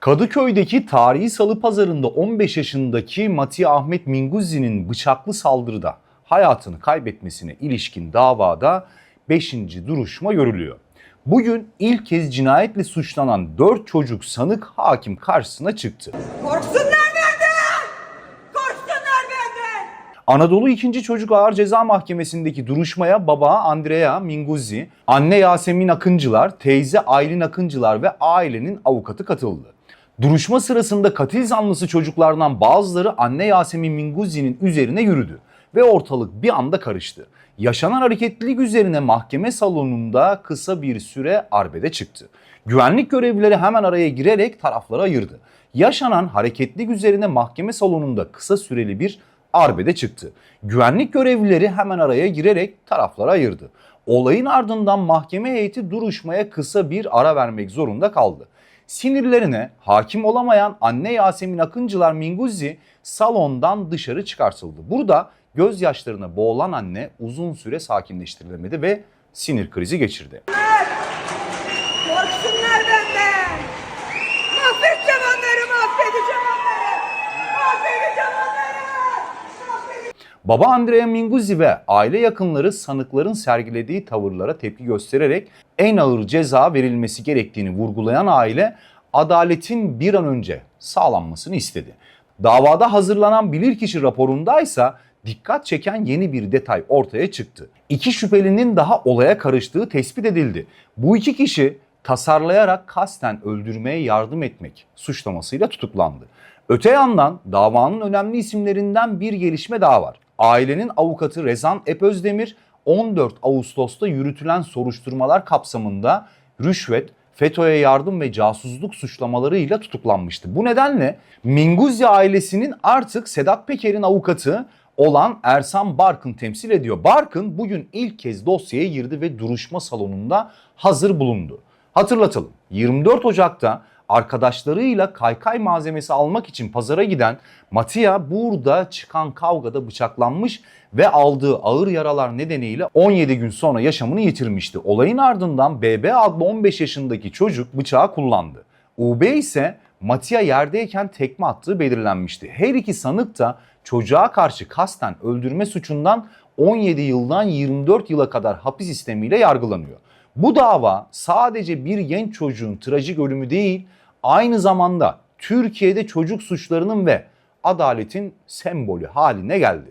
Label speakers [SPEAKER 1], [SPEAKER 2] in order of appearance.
[SPEAKER 1] Kadıköy'deki tarihi salı pazarında 15 yaşındaki Mati Ahmet Minguzzi'nin bıçaklı saldırıda hayatını kaybetmesine ilişkin davada 5. duruşma görülüyor. Bugün ilk kez cinayetle suçlanan 4 çocuk sanık hakim karşısına çıktı.
[SPEAKER 2] Korksunlar benden! Korksunlar benden!
[SPEAKER 1] Anadolu 2. Çocuk Ağır Ceza Mahkemesi'ndeki duruşmaya baba Andrea Minguzzi, anne Yasemin Akıncılar, teyze Aylin Akıncılar ve ailenin avukatı katıldı. Duruşma sırasında katil zanlısı çocuklardan bazıları anne Yasemin Minguzzi'nin üzerine yürüdü ve ortalık bir anda karıştı. Yaşanan hareketlilik üzerine mahkeme salonunda kısa bir süre arbede çıktı. Güvenlik görevlileri hemen araya girerek tarafları ayırdı. Yaşanan hareketlilik üzerine mahkeme salonunda kısa süreli bir arbede çıktı. Güvenlik görevlileri hemen araya girerek tarafları ayırdı. Olayın ardından mahkeme heyeti duruşmaya kısa bir ara vermek zorunda kaldı. Sinirlerine hakim olamayan anne Yasemin Akıncılar Minguzzi salondan dışarı çıkartıldı. Burada gözyaşlarına boğulan anne uzun süre sakinleştirilemedi ve sinir krizi geçirdi.
[SPEAKER 2] Korksunlar benden!
[SPEAKER 1] Baba Andrea Minguzzi ve aile yakınları sanıkların sergilediği tavırlara tepki göstererek en ağır ceza verilmesi gerektiğini vurgulayan aile adaletin bir an önce sağlanmasını istedi. Davada hazırlanan bilirkişi raporundaysa dikkat çeken yeni bir detay ortaya çıktı. İki şüphelinin daha olaya karıştığı tespit edildi. Bu iki kişi tasarlayarak kasten öldürmeye yardım etmek suçlamasıyla tutuklandı. Öte yandan davanın önemli isimlerinden bir gelişme daha var. Ailenin avukatı Rezan Epözdemir 14 Ağustos'ta yürütülen soruşturmalar kapsamında rüşvet, FETÖ'ye yardım ve casusluk suçlamalarıyla tutuklanmıştı. Bu nedenle Minguzzi ailesinin artık Sedat Peker'in avukatı olan Ersan Barkın temsil ediyor. Barkın bugün ilk kez dosyaya girdi ve duruşma salonunda hazır bulundu. Hatırlatalım 24 Ocak'ta arkadaşlarıyla kaykay malzemesi almak için pazara giden Matia burada çıkan kavgada bıçaklanmış ve aldığı ağır yaralar nedeniyle 17 gün sonra yaşamını yitirmişti. Olayın ardından BB adlı 15 yaşındaki çocuk bıçağı kullandı. UB ise Matia yerdeyken tekme attığı belirlenmişti. Her iki sanık da çocuğa karşı kasten öldürme suçundan 17 yıldan 24 yıla kadar hapis sistemiyle yargılanıyor. Bu dava sadece bir genç çocuğun trajik ölümü değil, aynı zamanda Türkiye'de çocuk suçlarının ve adaletin sembolü haline geldi.